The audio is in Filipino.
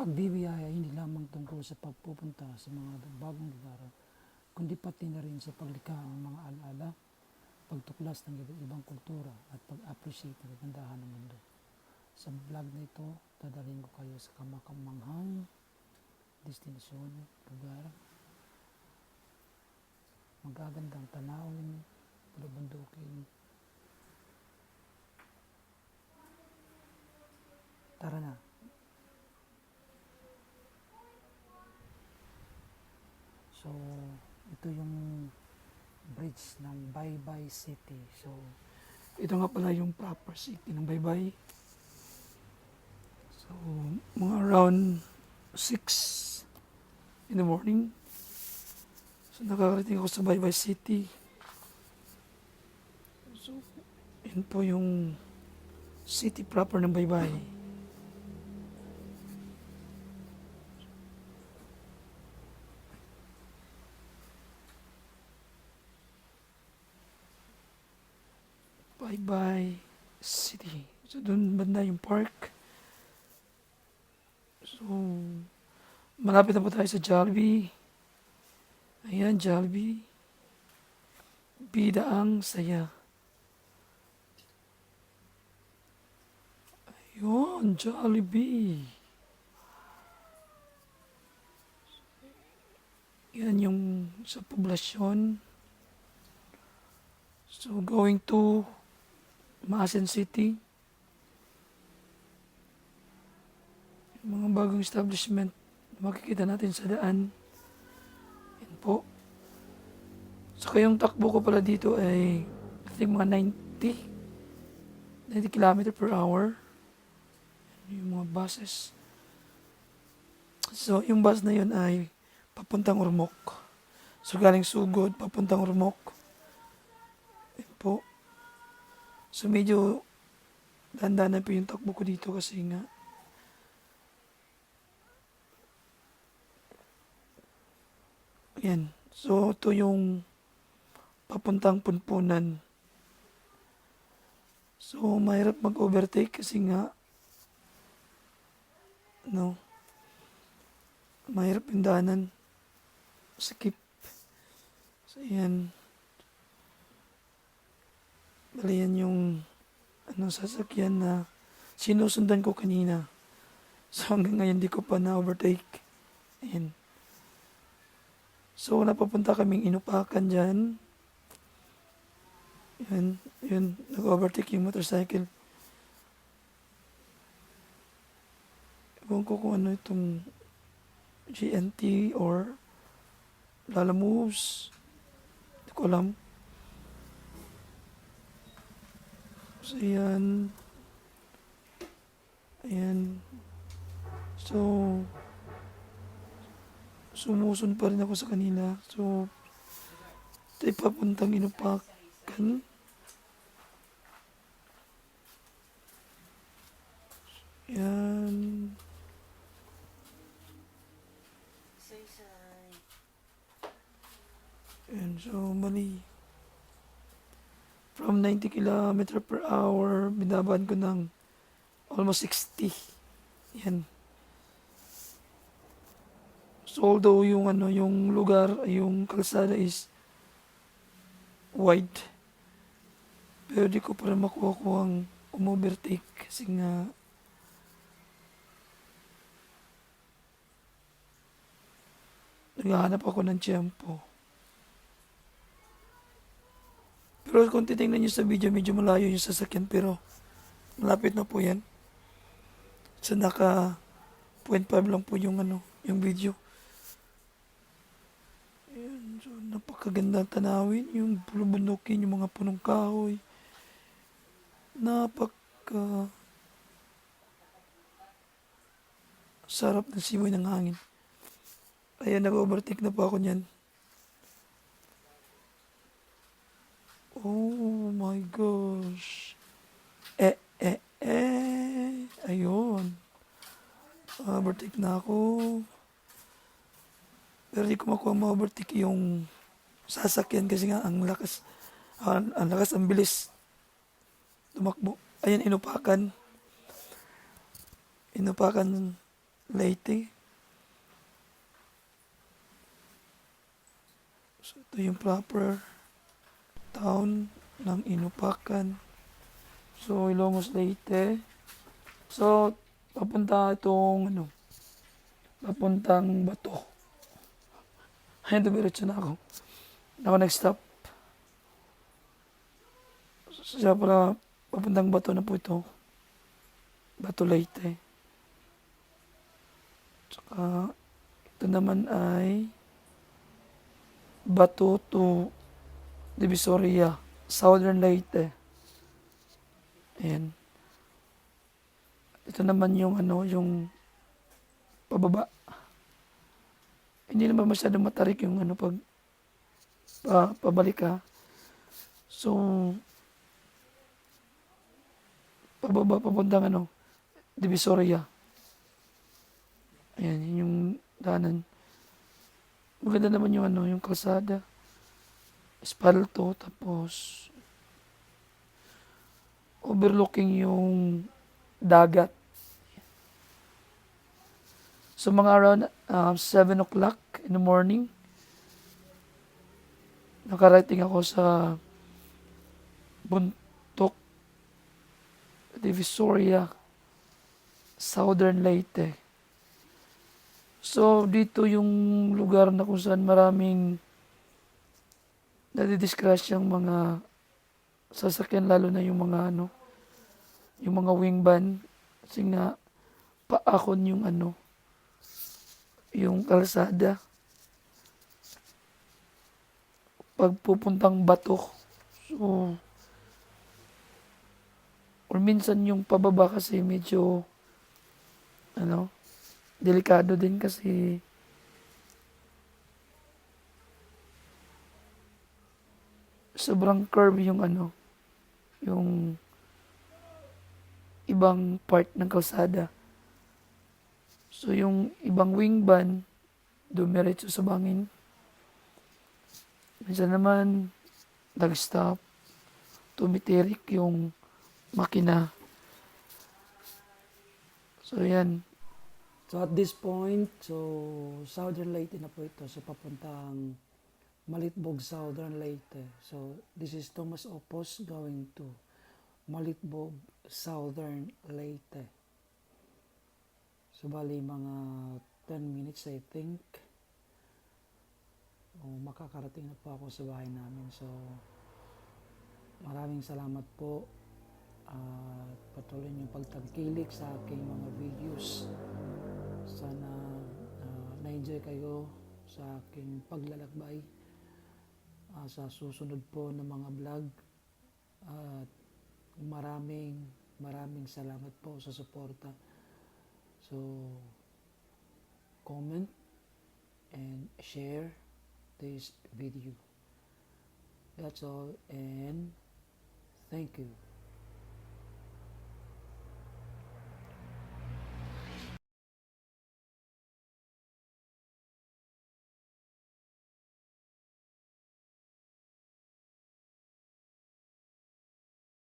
pagbibiyaya hindi lamang tungkol sa pagpupunta sa mga bagong lugar, kundi pati na rin sa paglikha ng mga alaala, pagtuklas ng iba't ibang kultura at pag-appreciate ng kagandahan ng mundo. Sa vlog na ito, dadalhin ko kayo sa kamakamanghang destinasyon, lugar, magagandang tanawin, bulubundukin. Tara na. So, ito yung bridge ng Baybay City. So, ito nga pala yung proper city ng Baybay. So, mga around 6 in the morning. So, nakakarating ako sa Baybay City. So, yun po yung city proper ng Baybay. Baybay City. So, doon banda yung park. So, malapit na po tayo sa Jollibee. Ayan, Jollibee. Bida ang saya. Ayun, Jollibee. Yan yung sa poblasyon. So, going to Maasin City. Mga bagong establishment makikita natin sa daan. Yan po. So, yung takbo ko pala dito ay I think mga 90 90 km per hour. Yung mga buses. So, yung bus na yun ay papuntang Ormoc. So, galing Sugod, papuntang Ormoc. Yan po. So medyo dandanan po yung takbo ko dito kasi nga Yan. So ito yung papuntang punpunan. So mahirap mag-overtake kasi nga no mahirap yung daanan. Skip. So yan. Bali yan yung ano, sasakyan na sinusundan ko kanina. So hanggang ngayon di ko pa na-overtake. Ayan. So napapunta kaming inupakan dyan. Yan, yun, nag-overtake yung motorcycle. Ewan ko kung ano itong GNT or Lala Moves. Hindi ko alam. So, ayan. Ayan. So, sumusun pa rin ako sa kanila. So, ito papuntang inupakan. Ayan. Ayan, so, mali. From 90 km per hour, binaban ko ng almost 60. Yan. So although yung ano, yung lugar, yung kalsada is wide. Pero di ko pa rin makuha ko ang umovertake kasi nga naghahanap ako ng tiyempo. Pero kung titingnan nyo sa video, medyo malayo yung sasakyan pero malapit na po yan. Sa naka 0.5 lang po yung ano, yung video. Ayan, so napakaganda tanawin, yung bulubundukin, yung mga punong kahoy. Napaka sarap ng simoy ng hangin. Ayan, nag-overtake na po ako niyan. Oh my gosh. Eh, eh, eh. Ayun. Overtake na ako. Pero di ko makuha ma-overtake yung sasakyan kasi nga ang lakas, ang, ang lakas, ang bilis. Tumakbo. Ayan, inupakan. Inupakan Leyte. So, ito yung proper town ng Inupakan. So, Ilongos Leyte. So, papunta itong ano, papuntang Bato. Ayun, dumiretso na ako. Ako nag-stop. Siya pala, papuntang Bato na po ito. Bato Leyte. Tsaka, ito naman ay Bato to Divisoria, Southern Leyte. Ayan. Ito naman yung ano, yung pababa. Hindi naman masyadong matarik yung ano pag pa, pabalik ka. So, pababa papuntang ano, Divisoria. Ayan, yun yung daanan. Maganda naman yung ano, yung kalsada. Espalto, tapos overlooking yung dagat. So mga around um, 7 o'clock in the morning, nakarating ako sa Buntok, Divisoria, Southern Leyte. So, dito yung lugar na kung saan maraming nadidiscrash yung mga sasakyan, lalo na yung mga ano, yung mga wing van. Kasi nga, paakon yung ano, yung kalsada. Pagpupuntang bato. So, or minsan yung pababa kasi medyo, ano, delikado din kasi sobrang curve yung ano, yung ibang part ng kalsada. So yung ibang wing van, dumiretso sa bangin. Minsan naman, nag-stop, tumitirik yung makina. So yan, So at this point, so Southern Leyte na po ito. So papuntang Malitbog, Southern Leyte. So this is Thomas Opos going to Malitbog, Southern Leyte. So bali mga 10 minutes I think. O, makakarating na po ako sa bahay namin. So maraming salamat po at patuloy niyong pagtangkilik sa aking mga videos. Sana ah, na-enjoy kayo sa aking paglalakbay ah, sa susunod po ng mga vlog. At maraming maraming salamat po sa suporta. So, comment and share this video. That's all and thank you.